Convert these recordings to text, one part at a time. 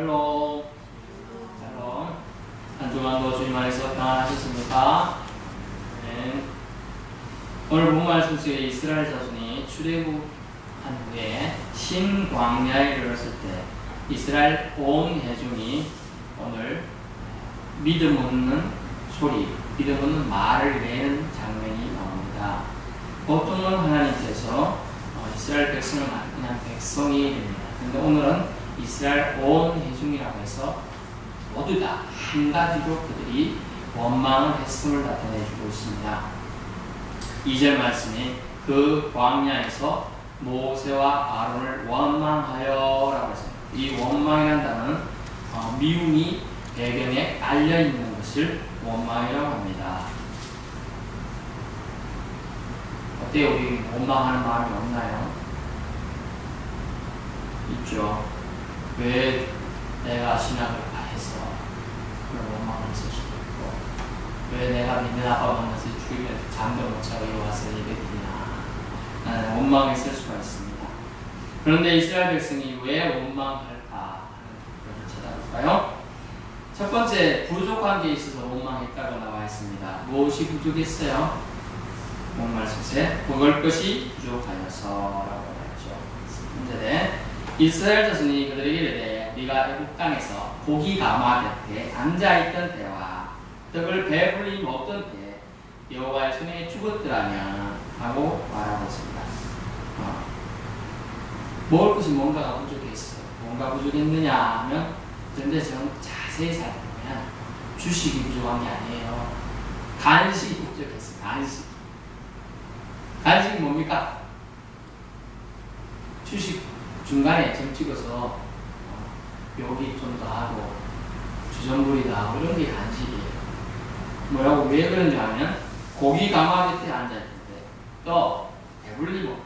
샬롬. 샬롬. 한 주간도 주님 안에서 평안하셨습니까? 네. 오늘 본 말씀 속에 이스라엘 자손이 출애굽한 후에 신광야에 이르렀을 때 이스라엘 온 회중이 오늘 믿음 없는 소리, 믿음 없는 말을 내는 장면이 나옵니다. 보통은 하나님께서 어, 이스라엘 백성을 그냥 백성이 됩니다. 근데 오늘은 이스라엘 온 회중이라고 해서 모두 다 한 가지로 그들이 원망을 했음을 나타내주고 있습니다. 2절 말씀이 그 광야에서 모세와 아론을 원망하여 라고 했습니다. 이 원망이라는 단어는 어, 미움이 배경에 깔려 있는 것을 원망이라고 합니다. 어때요? 우리 원망하는 마음이 없나요? 있죠. 왜 내가 신학을 다 해서 그런 원망을 했을 수도 있고, 왜 내가 믿는 아빠 만나서 죽이면 잠도 못 자고 와서 예배 드리나. 나는 원망했을 수가 있습니다. 그런데 이스라엘 백성이 왜 원망할까 하는 부분을 찾아볼까요? 첫 번째, 부족한 게 있어서 원망했다고 나와 있습니다. 무엇이 부족했어요? 속에 먹을 것이 부족하여서 라고 했죠. 문제에 이스라엘 자손이 그들에게 이르되 네가 애국 땅에서 고기 가마 곁에 앉아 있던 때와 떡을 배불리 먹던 때 여호와의 손에 죽었더라면 하고 말하고 있습니다. 어. 먹을 것이 뭔가가 부족했어요. 뭔가 부족했느냐 하면 그런데 좀 자세히 살펴보면 주식이 부족한 게 아니에요. 간식이 부족했어요. 간식. 간식이 뭡니까? 주식 중간에 점 찍어서 어, 여기 좀더 하고 주전부리도 하고 이런 게 간식이에요. 뭐라고 왜 그런지 하면 고기 가마 밑에 앉아있는데 또 배불리 먹는데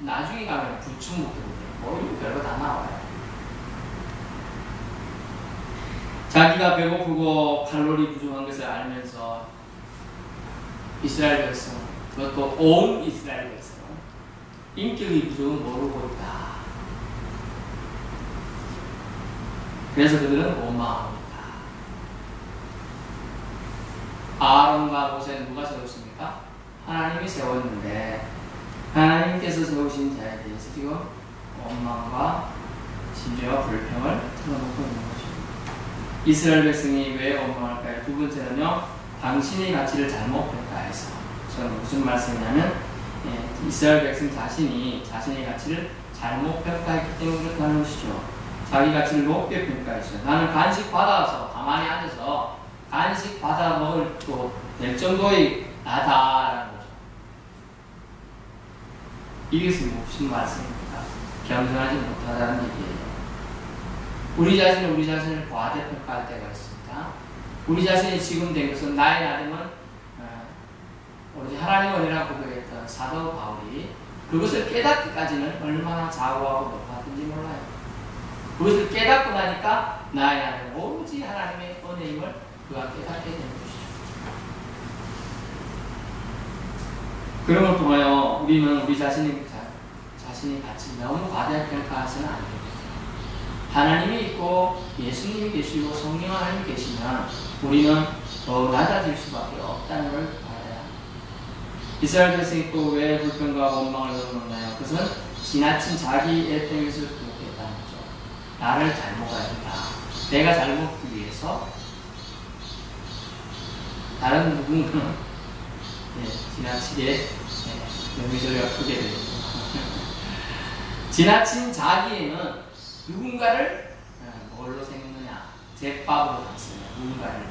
나중에 가면 부추 먹는데 뭐 이거 별거 다 나와요. 자기가 배고프고 칼로리 부족한 것을 알면서 이스라엘 백성 그것도 온 이스라엘 백성 인격이 부족은 모르고 있다. 그래서 그들은 원망합니다. 아론과 모세는 누가 세웠습니까? 하나님이 세웠는데 하나님께서 세우신 자에 대해서 지금 원망과 심지어 불평을 틀어놓고 있는 것입니다. 이스라엘 백성이 왜 원망할까요? 두 번째는요, 당신의 가치를 잘못 평가해서. 저는 무슨 말씀이냐면, 예, 이스라엘 백성 자신이 자신의 가치를 잘못 평가했기 때문에 그렇다는 것이죠. 자기 가치를 높게 평가했어요. 나는 간식 받아서 가만히 앉아서 간식 받아 먹을 될 정도의 나다라는 거죠. 이것이 무슨 말씀입니까? 겸손하지 못하다는 얘기예요. 우리 자신은 우리 자신을 과대평가할 때가 있습니다. 우리 자신이 지금 된 것은 나의 나름은 어, 오로지 하나님 은혜라고 고백했던 사도 바울이 그것을 깨닫기까지는 얼마나 자고하고 높았는지 몰라요. 그것을 깨닫고 나니까 나의 나는 오로지 하나님의 은혜임을 그가 깨닫게 되는 것이죠. 그런 걸 통하여 우리는 우리 자신의 자신의 가치 너무 과대평가해서는 안 됩니다. 하나님이 있고 예수님이 계시고 성령 하나님이 계시면 우리는 더 낮아질 수밖에 없다는 걸 알아야 합니다. 이스라엘 백성이 또 왜 불평과 원망을 넣었나요? 그것은 지나친 자기의 땡에서 나를 잘 먹어야 된다. 내가 잘 먹기 위해서 다른 누군가는 예, 지나치게 예, 여기저기가 크게 되죠. 지나친 자기에는 누군가를 어, 뭘로 생겼느냐? 제밥으로 삼습니다. 누군가를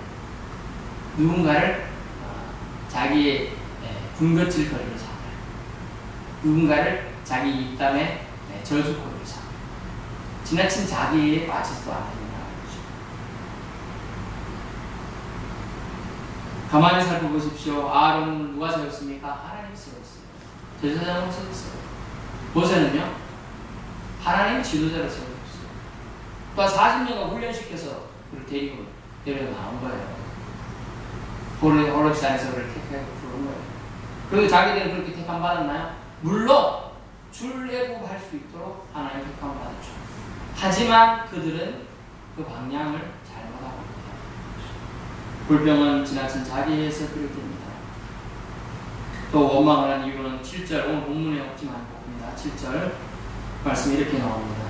누군가를 어, 자기의 예, 군것질 거리로 삼아요. 누군가를 자기 입담에 예, 저주거리 지나친 자기에 빠지지도 않는다는 거죠. 가만히 살펴보십시오. 아론은 누가 세웠습니까? 하나님이 세웠어요. 제사장을 세웠어요. 모세는요? 하나님 지도자를 세웠어요. 또 40년간 훈련시켜서 그를 데리고 데려 나온 거예요. 호렙산에서 그를 택하고 부른 거예요. 그리고 자기들은 그렇게 택함 받았나요? 물론 출애굽할 수 있도록 하나님 택함 받았죠. 하지만 그들은 그 방향을 잘못하고 있다. 불평은 지나친 자기에서 비롯됩니다. 또 원망을 한 이유는 7절 오늘 본문에 없지만 봅니다. 7절 말씀이 이렇게 나옵니다.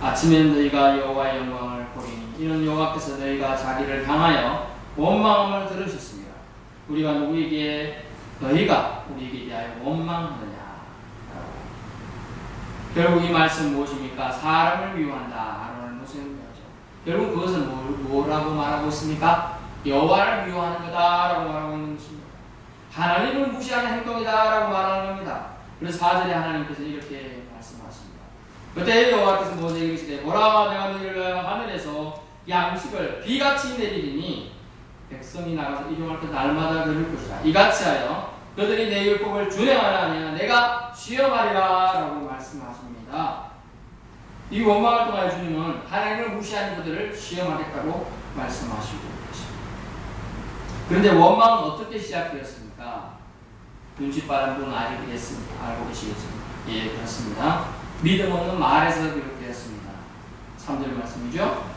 아침에는 너희가 여호와의 영광을 보리니 이는 여호와께서 너희가 자기를 향하여 원망함을 들으셨습니다. 우리가 누구에게 너희가 우리에게 대하여 원망하느냐 결국 이 말씀 무엇입니까? 사람을 미워한다. 하는 무슨 거죠? 결국 그것은 뭐, 라고 말하고 있습니까? 여호와를 미워하는 거다라고 말하고 있는 것입니다. 하나님을 무시하는 행동이다라고 말하는 겁니다. 그래서 4절에 하나님께서 이렇게 말씀하십니다. 그때 여호와께서 모세에게 이르시되 보라 내가 너희를 하늘에서 양식을 비같이 내리리니 백성이 나가서 이동할 때 날마다 들을 것이다. 이같이 하여 그들이 내 율법을 준행하려 내가 시험하리라 라고 말씀하십 니다. 이 원망을 통하여 주님은 하나님을 무시하는 그들을 시험하겠다고 말씀하시고 계십니다. 그런데 원망은 어떻게 시작되었습니까? 눈치 빠른 분은 알고 계시겠습니다. 예, 그렇습니다. 믿음 없는 말에서 비롯되었습니다. 3절 말씀이죠.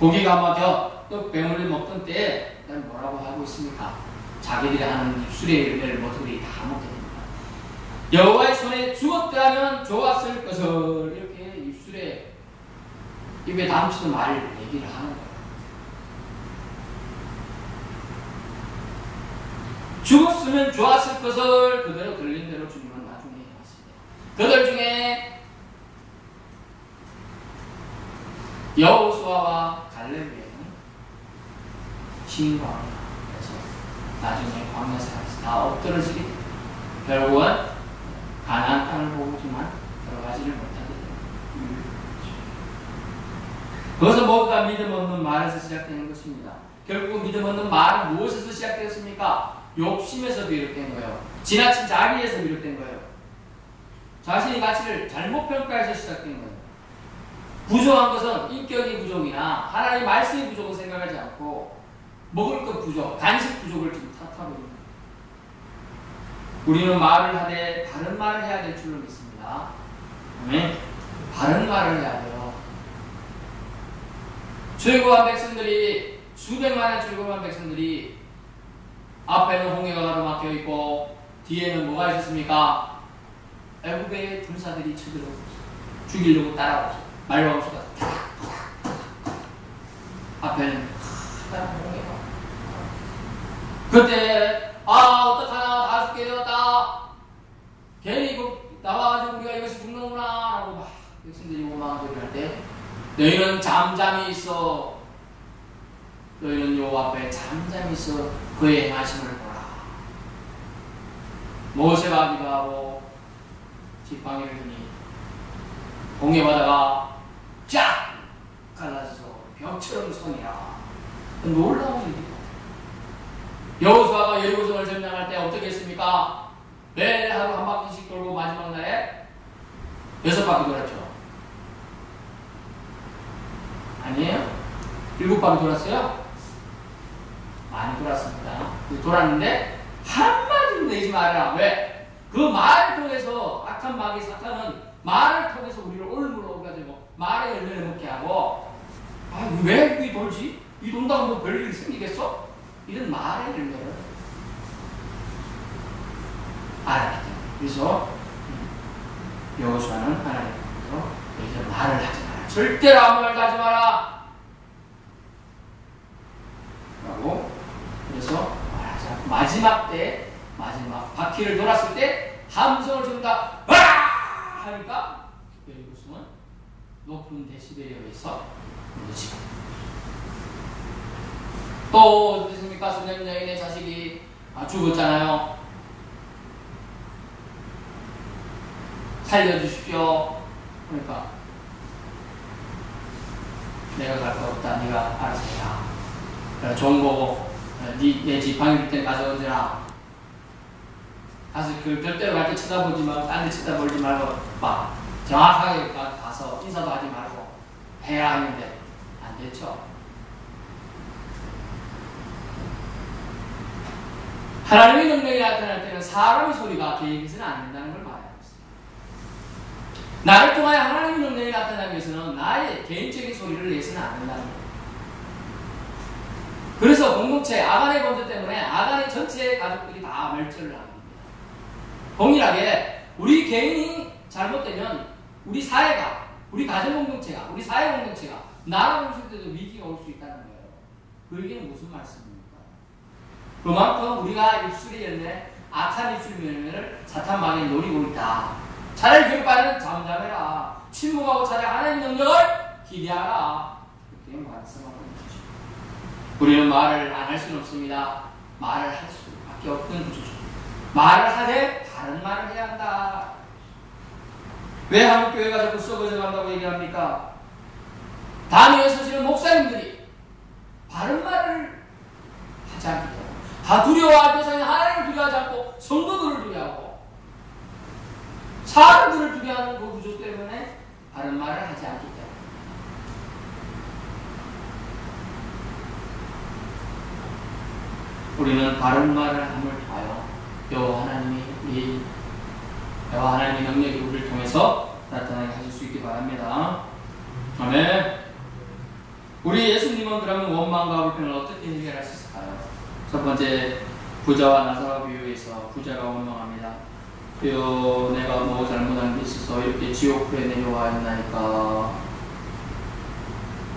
고기가 막혀 또 배물을 먹던 때에 뭐라고 하고 있습니까? 자기들이 하는 입술의 열매를 모두들이 다 먹게 됩니다. 여호와의 손에 죽었더라면 좋았을 것을 이렇게 입술에 입에 담치는 말을 얘기를 하는 거예요. 죽었으면 좋았을 것을 그대로 들린 대로 주님은 나중에 해왔습니다. 그들 중에 여호수아와 갈렙에는 신과 나중에 광야 생활에서 다 엎드러지게. 결국은 가나안 땅을 보지만 들어가지를 못하게 됩니다. 그것은 모두 다 믿음 없는 말에서 시작되는 것입니다. 결국 믿음 없는 말은 무엇에서 시작되었습니까? 욕심에서 비롯된 거예요. 지나친 자기에서 비롯된 거예요. 자신의 가치를 잘못 평가해서 시작된 거예요. 부족한 것은 인격의 부족이나 하나님의 말씀의 부족을 생각하지 않고 먹을 것 부족, 간식 부족을 지금 탓하고 있는 우리는 말을 하되 바른 말을 해야 될 줄로 믿습니다. 네? 바른 말을 해야 돼요. 출국한 백성들이 수백만의 출국한 백성들이 앞에는 홍해가 가로막혀 있고 뒤에는 뭐가 있었습니까? 애국의 불사들이 쳐들어오고 죽이려고 따라오고 말로하수가 앞에는 홍해가 그때 아 어떡하나 다 죽게 되었다. 괜히 이거 나와가지고 우리가 이것이 죽는구나 라고 막 백성들이 원망한 소리 할때 너희는 잠잠히 있어. 너희는 요 앞에 잠잠히 있어 그의 행하심을 보라. 모세가 기도하고 지팡이를 드니 공예바다가 쫙 갈라져서 벽처럼 선이라. 놀라운 일이다 여호수아가 예루살렘을 점령할 때 어떻게 했습니까? 매 하루 한 바퀴씩 돌고 마지막 날에 여섯 바퀴 돌았죠. 아니에요? 일곱 바퀴 돌았어요? 많이 돌았습니다. 돌았는데 한마디도 내지 말아라. 왜? 그 말을 통해서 악한 마귀 사탄은 말을 통해서 우리를 올무로 가지고 말의 열매를 먹게 하고 아, 왜 이 돌지? 이 돈다고 뭐 별일이 생기겠어? 이런 말의 열매를 알았기 때문에. 그래서 여호수아는 하나님께서 이제 말을 하지 마라. 절대로 아무 말도 하지 마라! 라고 그래서 말하자. 마지막 때 마지막 바퀴를 돌았을 때 함성을 준다. 와! 하니까 이것은 높은 데시벨에 의해서 무너지고. 또 어떻습니까? 소년 여인의 자식이 아, 죽었잖아요. 살려주십시오. 그러니까 내가 갈 거 없다. 네가 알아서 해라. 좋은 거고 네, 내 지팡이 때 가져오더라. 가서 그 절대로 갈 때 쳐다보지 말고 딴 데 쳐다보지 말고 막 정확하게 가서 인사도 하지 말고 해야 하는데 안 됐죠. 하나님의 능력이 나타날 때는 사람의 소리가 개입해서는 안 된다는 걸 말하고 있습니다. 나를 통하여 하나님의 능력이 나타나기 위해서는 나의 개인적인 소리를 내서는 안 된다는 거예요. 그래서 공동체 아간의 범죄 때문에 아간의 전체 가족들이 다 멸절을 합니다. 동일하게 우리 개인이 잘못되면 우리 사회가 우리 가정 공동체가 우리 사회 공동체가 나라 공실 때도 위기가 올 수 있다는 거예요. 그 얘기는 무슨 말씀입니까? 그만큼 우리가 입술이 열매 악한 입술 열매를 사탄 마귀 노리고 있다. 차라리 교육받는 잠잠해라. 침묵하고 차라리 하나님 능력을 기대하라. 그렇게 말씀하고 있죠. 우리는 말을 안 할 수는 없습니다. 말을 할 수밖에 없는 구조죠. 말을 하되 다른 말을 해야 한다. 왜 한국 교회가 자꾸 썩어져 간다고 얘기합니까? 단위에 서시는 목사님들이 바른 말을 하지 않기 때문에 다 두려워할 대상이 하나님을 두려워하지 않고 성도들을 두려워하고 사람들을 두려워하는 그 구조 때문에 바른 말을 하지 않기 때문에 우리는 바른 말을 함을 통하여 여호와 하나님이 우리 여호와 하나님의 능력이 우리를 통해서 나타나게 하실 수 있기 바랍니다. 아멘. 우리 예수님은 그러면 원망과 불평을 어떻게 해결할 수 있을까요? 첫 번째 부자와 나사로 비유에서 부자가 원망합니다. 여 내가 뭐 잘못한 게 있어서 이렇게 지옥불에 내려와 있나니까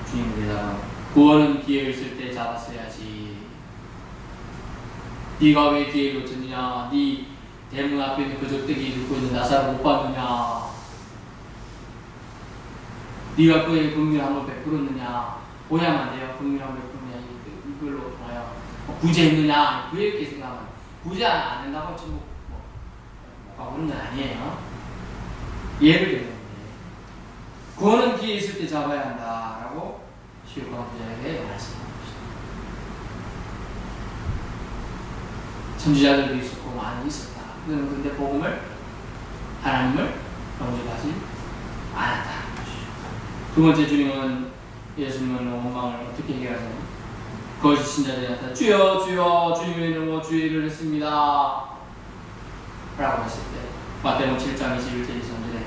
주님입니다. 구원은 기회 있을 때 잡았어야지. 네가 왜 기회를 놓쳤느냐? 네 대문 앞에 있는 그 적대기 듣고 있는 나사를 못 봤느냐? 네가 그의 긍휼함을 베풀었느냐? 오야만 돼요. 긍휼함을? 이걸로 통하여 구제했느냐? 왜 이렇게 생각하면 구제 안 된다고 지금 뭐, 뭐 그런 건 아니에요. 예를 들면 구원은 기회 있을 때 잡아야 한다라고 시우강부자에게 말씀합니다. 선지자들도 있었고 많이 있었다. 그는 근데 복음을 하나님을 영접하지 않았다. 두 번째 주님은 예수님은 원망을 어떻게 해결하세요? 거짓 신자들이 나타 주여 주여 주님의 이름으로 주의를 했습니다. 라고 했을 때 마태복음 7장 21절 이성절에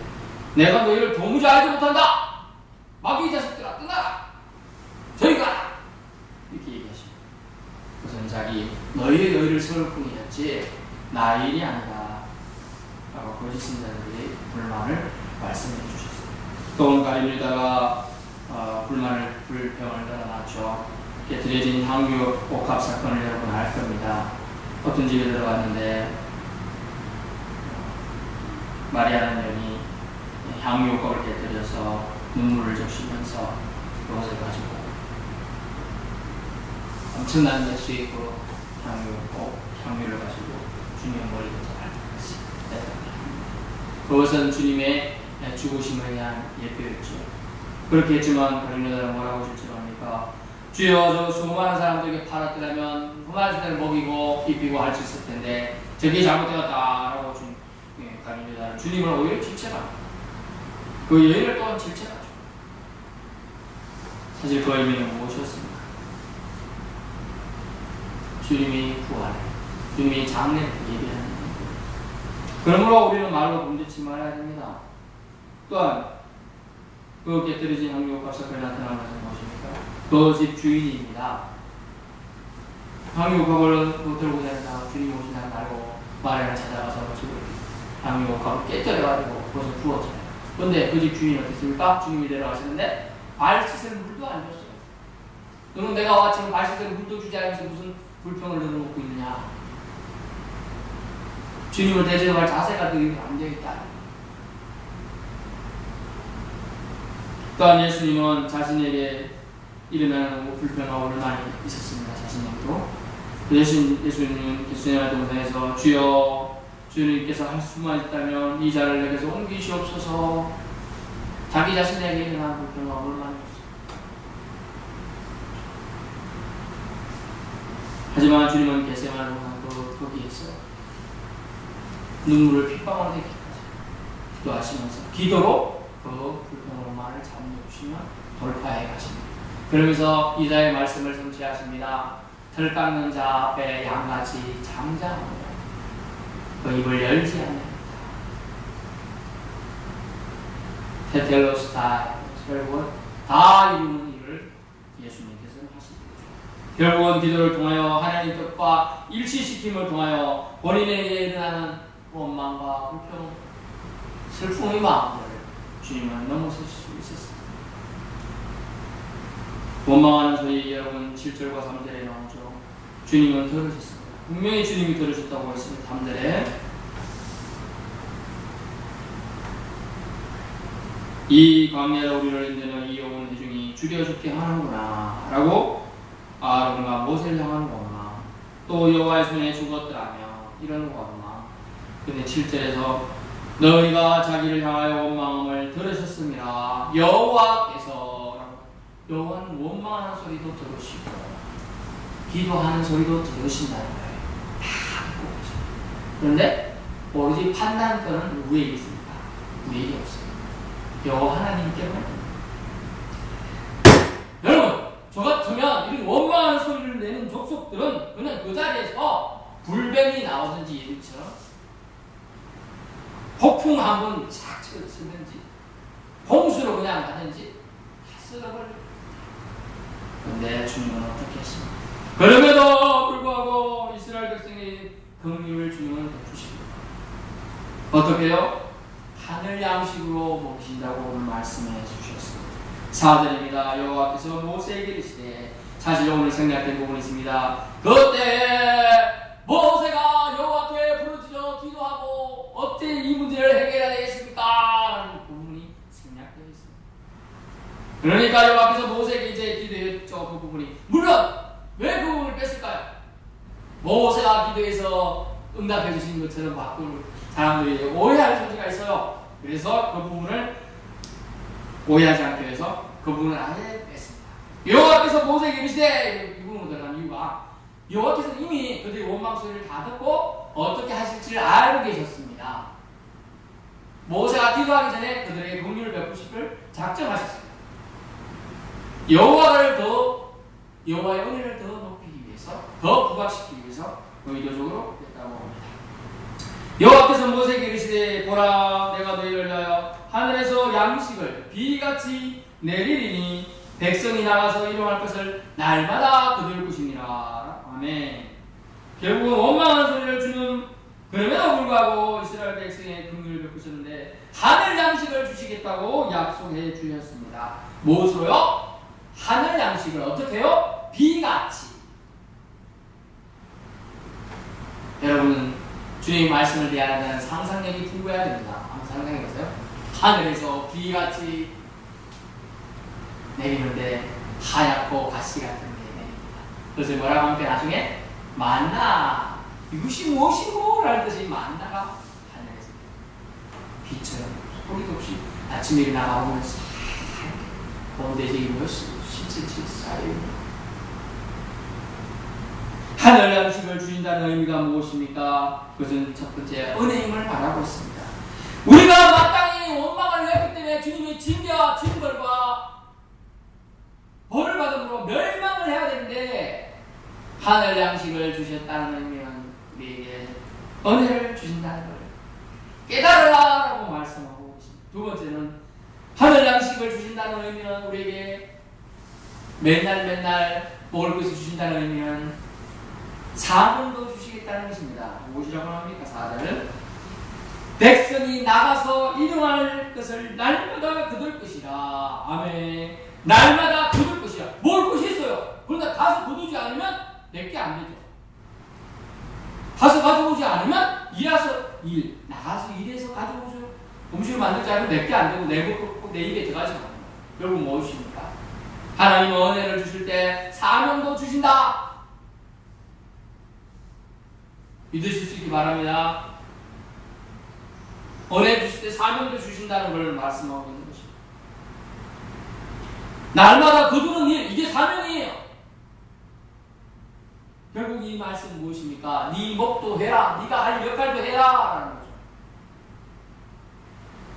내가 너희를 도무지 알지 못한다. 마귀 자식들아 떠나라. 저리 가라. 이렇게 얘기하십니다. 그것은 자기 너희의 너희를 세울 뿐이었지 나 일이 아니다. 라고 거짓 신자들이 불만을 말씀해 주셨습니다. 또 가리밀다가 어, 불만을 불평을 드러났죠. 깨뜨려진 향유 옥합 사건을 여러분 알 겁니다. 어떤 집에 들어갔는데 마리아는 여인이 향유 옥합을 깨뜨려서 눈물을 적시면서 그것을 가지고 엄청난 맥수있고 향유 옥 향유를 가지고 주님의 머리부터 발끝까지 그것은 주님의 죽으심에 대한 예표였죠. 그렇게 했지만 가룟유다는 뭐라고 질책합니까? 주여 저 수많은 사람들에게 팔았더라면 그만 사람을 먹이고 입히고 할 수 있을 텐데 저게 잘못되었다라고 주, 예, 가룟유다는 주님을 오히려 질책합니다. 그 여인을 또한 질책하죠. 사실 그 의미는 무엇이었습니까? 주님이 구하래. 주님이 장례를 예비하는. 그러므로 우리는 말로 문제치 말아야 됩니다. 또한 그 깨뜨려진 나타나는 것은 무엇입니까? 그 집 주인입니다. 항유옥합을 들고 다니다 주인이 오신다는 알고 마리아를 찾아가서 지금 항유옥합을 깨뜨려가지고 그것을 부었잖아요. 근데 그 집 주인이 어땠습니까? 주님이 내려가시는데 발 씻을 물도 안 줬어요. 너는 내가 와 지금 발 씻을 물도 주지 않으면서 무슨 불평을 늘어놓고 있느냐? 주님을 대접할 자세가 되게 안 되어 있다. 또한 예수님은 자신에게 일어나는 불평하고 많이 있었습니다. 자신에게도. 예수님, 예수님은 예수님의 동산에서 주여 주님께서 할 수만 있다면 이 자를 내게서 옮기시옵소서 자기 자신에게 일어나는 불평하고 많이. 하지만 주님은 개세만 동산도 거기에서 눈물을 핏방울 되기까지 기도하시면서 기도로 그 불평으로만을 잠재주시면 돌파해 가십니다. 그러면서 이자의 말씀을 성취하십니다. 털 깎는 자 앞에 양같이 잠자하며 그 입을 열지 않는다. 테텔로스타 결국은 다 이루는 일을 예수님께서는 하십니다. 결국은 기도를 통하여 하나님 뜻과 일치시킴을 통하여 본인에게 일어나는 원망과 불평, 슬픔의 마음을 주님은 넘어서실 수 있었습니다. 원망하는 소리 여러분 7절과 3절에 나오죠. 주님은 들으셨습니다. 분명히 주님이 들으셨다고 했습니다. 3절에 이 광야로 우리를 인도는 이온 대중이 죽여 죽게 하는구나 라고 아론과 모세를 향하는 거구나 또 여호와의 손에 죽었더라며 이러는 거구나 근데 7절에서 너희가 자기를 향하여 원망함을 들으셨습니다. 여호와께서 여호와는 원망하는 소리도 들으시고 기도하는 소리도 들으신다는 거예요. 다 듣고 계셔. 그런데 오로지 판단권은 누구에게 있습니까? 우리에게 없어요 여호와 하나님께만 여러분 저 같으면 이런 원망하는 소리를 내는 족속들은 그냥 그 자리에서 불뱀이 나오든지 예처럼 폭풍 한번 싹 쓰든지 홍수로 그냥 가든지 다 쓸어버려 근데 주님은 어떻게 했습니까? 그럼에도 불구하고 이스라엘 백성의 긍휼을 주님은 베푸십니다 어떻게 요? 하늘 양식으로 먹이신다고 오늘 말씀해 주셨습니다. 4절입니다. 여호와께서 모세에게 이르시되 사실 오늘 생략된 부분이 있습니다. 그때 모세가 여호와께 부르짖어 기도하고 어떻게 이 문제를 해결해야 되겠습니까? 라는 부분이 생략되어 있습니다. 그러니까 여호와께서 모세에게 이제 기도했죠. 그 부분이 물론 왜 그 부분을 뺐을까요? 모세가 기도해서 응답해 주신 것처럼 바꿀 사람들이 오해할 소지가 있어요. 그래서 그 부분을 오해하지 않기 위해서 그 부분을 아예 뺐습니다. 여호와께서 모세에게 이르시되 이 부분으로 들어간 이유가 여호와께서 이미 그들의 원망 소리를 다 듣고 어떻게 하실지를 알고 계셨습니다. 모세가 기도하기 전에 그들에게 긍휼을 베푸시길 작정하셨습니다. 여호와를 더 여호와의 은혜를 더 높이기 위해서 더 부각시키기 위해서 의도적으로 했다고 합니다. 여호와께서 모세에게 이르시되 보라 내가 너희를 위하여 하늘에서 양식을 비같이 내리리니 백성이 나가서 일용할 것을 날마다 그들 것이니라 아멘 결국은 원망하는 소리를 주는 그럼에도 불구하고 이스라엘 백성의 긍휼을 베푸셨는데 하늘 양식을 주시겠다고 약속해 주셨습니다 무엇으로요? 하늘 양식을 어떻게 해요? 비같이 여러분 주님 말씀을 대하는 상상력이 풍부해야 됩니다. 한번 상상해 보세요. 하늘에서 비같이 내리는데 하얗고 가시 같은 게 내립니다. 그래서 뭐라고 하면 나중에 만나 이것이 무엇이고 라는 뜻이 만나가 하늘에서 빛처럼 소리도 없이 아침에 일어나가 본대적인 것이 17칠 사이입니다. 하늘 양식을 주신다는 의미가 무엇입니까? 그것은 첫 번째 은혜임을 말하고 있습니다. 우리가 마땅히 원망을 했기 때문에 주님의 징계와 징벌과 벌을 받음으로 멸망을 해야 되는데 하늘 양식을 주셨다는 의미는 우리에게 은혜를 주신다는 거예요. 깨달으라 라고 말씀하고 계십니다. 두 번째는 하늘 양식을 주신다는 의미는 우리에게 맨날 맨날 먹을 것을 주신다는 의미는 사명도 주시겠다는 것입니다. 무엇이라고 합니까? 사자를 백성이 나가서 일용할 것을 날마다 거둘 것이라. 아멘. 날마다 거둘 것이라. 뭘 것이 있어요? 그러나 가서 거두지 않으면 내게 안 되죠. 가서 가져오지 않으면 일해서 일 나가서 일해서 가져오죠. 음식을 만들지 않으면 내게 안 되고 내내 입에 들어가지 않아요. 결국 무엇입니까? 하나님은 은혜를 주실 때 사명도 주신다. 믿으실 수 있기 바랍니다. 은혜 주실 때 사명도 주신다는 걸 말씀하고 있는 것입니다. 날마다 거두는 일, 이게 사명이에요. 결국 이 말씀 무엇입니까? 네 목도 해라. 네가 할 역할도 해라.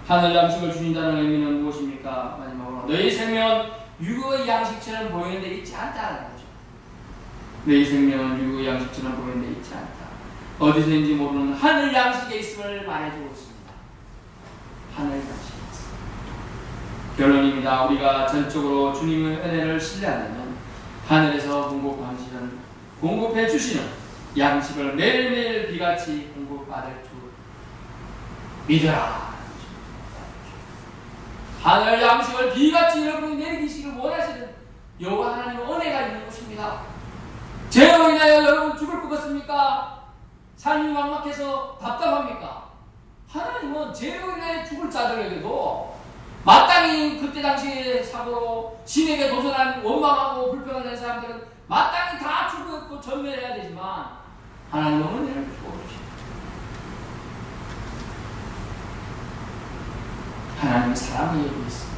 하늘 양식을 주신다는 의미는 무엇입니까? 마지막으로 너희 생명 육의 양식처럼 보이는 데 있지 않다는 거죠. 너희 생명은 육의 양식처럼 보이는 데 있지 않다. 어디서인지 모르는 하늘 양식에 있음을 말해주고 있습니다. 하늘 양식에 있습니다. 결론입니다. 우리가 전적으로 주님의 은혜를 신뢰한다면 하늘에서 공급하시는 공급해 주시는 양식을 매일매일 비같이 공급받을 줄 믿어라. 하늘 양식을 비같이 여러분이 내리시길 원하시는 여호와 하나님의 은혜가 있는 것입니다. 죄로 인하여 여러분 죽을 것 같습니까? 삶이 막막해서 답답합니까? 하나님은 죄로 인하여 죽을 자들에게도 마땅히 그때 당시에 사고로 신에게 도전한 원망하고 불평하는 사람들은 마땅히 다 죽었고 전멸해야 되지만 하나님은 은혜를 주고 계십니다. 하나님은 사랑을 얘기고 있습니다.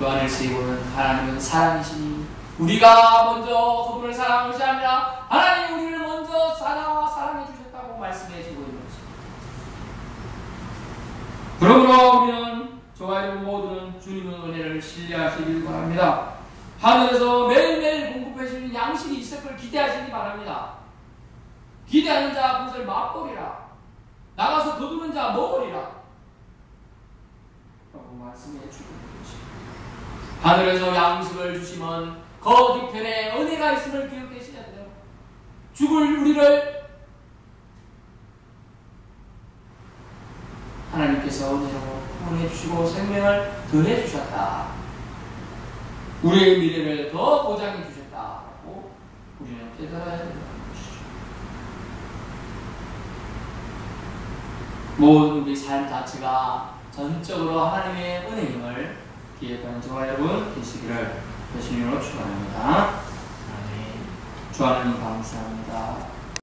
요한일서 보면 하나님은 사랑이시니 우리가 먼저 그분을 사랑한 것이 아니라 하나님이 우리를 먼저 사랑와 사랑해 주셨다고 말씀해 주고 있는 것입니다. 그러므로 우리는 저와 여러분 모두는 주님의 은혜를 신뢰하시길 바랍니다. 하늘에서 매일매일 공급해 주는 양식이 있을 걸 기대하시기 바랍니다. 기대하는 자 그것을 맛보리라. 나가서 거두는 자 먹으리라. 라고 말씀해 주고 것입니다. 하늘에서 양식을 주시면 그 뒤편에 은혜가 있음을 기억하셔야 돼요. 죽을 우리를 하나님께서 은혜로 구원해 주시고 생명을 더해 주셨다. 우리의 미래를 더 보장해 주셨다고 우리는 깨달아야 된다는 것이죠. 모든 우리 삶 자체가 전적으로 하나님의 은혜임을 기억하는 저와 여러분 되시기를 예수님으로 축원합니다. 주 하나님 감사합니다.